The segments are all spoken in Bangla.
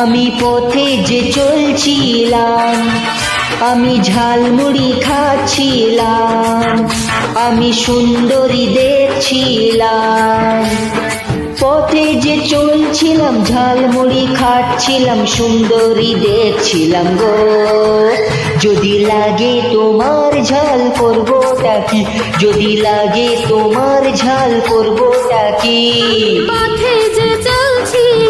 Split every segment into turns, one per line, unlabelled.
আমি পথে যে চলছিলাম, আমি ঝালমুড়ি খাচ্ছিলাম, আমি সুন্দরী দেখছিলাম। পথে যে চলছিলাম, ঝালমুড়ি খাচ্ছিলাম, সুন্দরী দেখছিলাম গো। যদি লাগে তোমার ঝাল করবোটা কি? যদি লাগে তোমার ঝাল করবোটা কি?
পথে যে চলছিলাম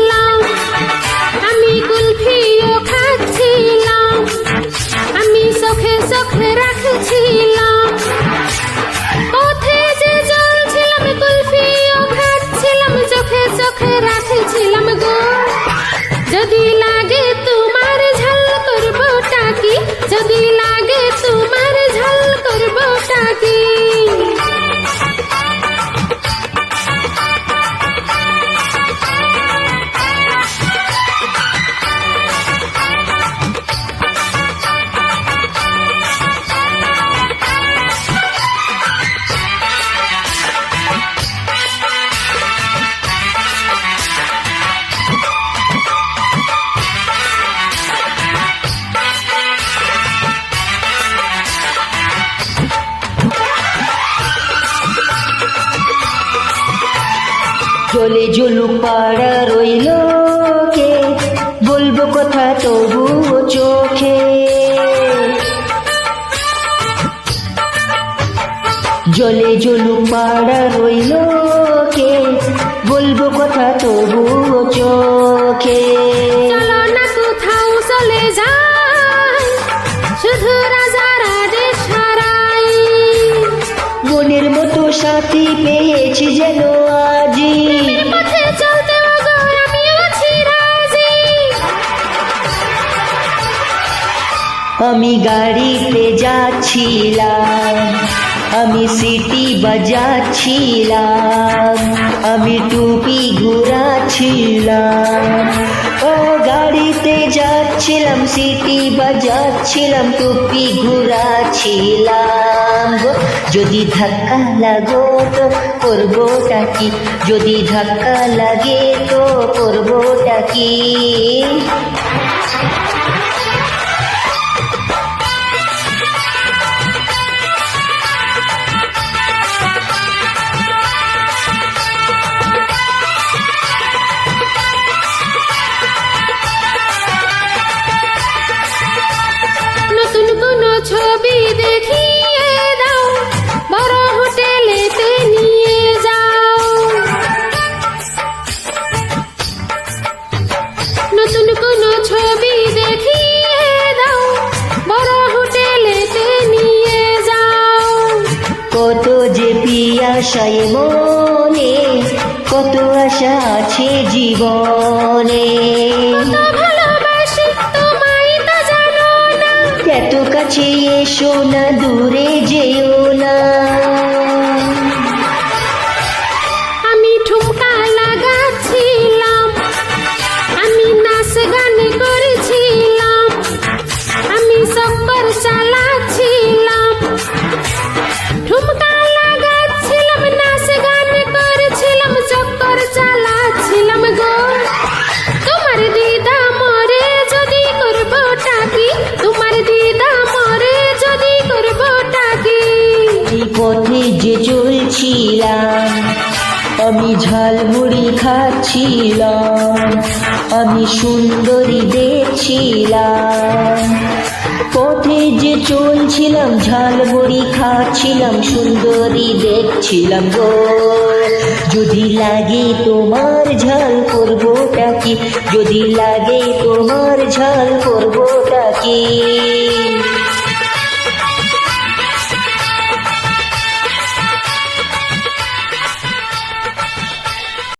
জলে জলুক পাড়া রইল কে বলব কথা তবু চোখে। জলে জলুক পাড়া রইল কে বলব কথা তবু চোখে।
চলো না কোথাও চলে যাই। শুধু রাজা রাজেশ হারাই
মনের মতো সাথী পেয়েছি যেন।
আমি
গাড়িতে যাচ্ছিলাম, আমি সিটি বাজাচ্ছিলাম, আমি টুপি ঘুরাচ্ছিলাম। ও গাড়িতে যাচ্ছিলাম, সিটি বাজাচ্ছিলাম, টুপি ঘুরাচ্ছিলাম। যদি ধাক্কা লাগো তো করবোটা কি? যদি ধাক্কা লাগে তো করবোটা কি? পিয়াসায় মনে কত আশা আছে জীবনে?
কত
এত কাছে এসো না দূরে পথে যে চলছিলাম, আমি ঝালমুড়ি খাচ্ছিলাম, আমি সুন্দরী দেখছিলাম। পথে যে চলছিলাম, ঝালমুড়ি খাচ্ছিলাম, সুন্দরী দেখছিলাম গো। যদি লাগে তোমার ঝাল করব কি? যদি লাগে তোমার ঝাল করবোটা কি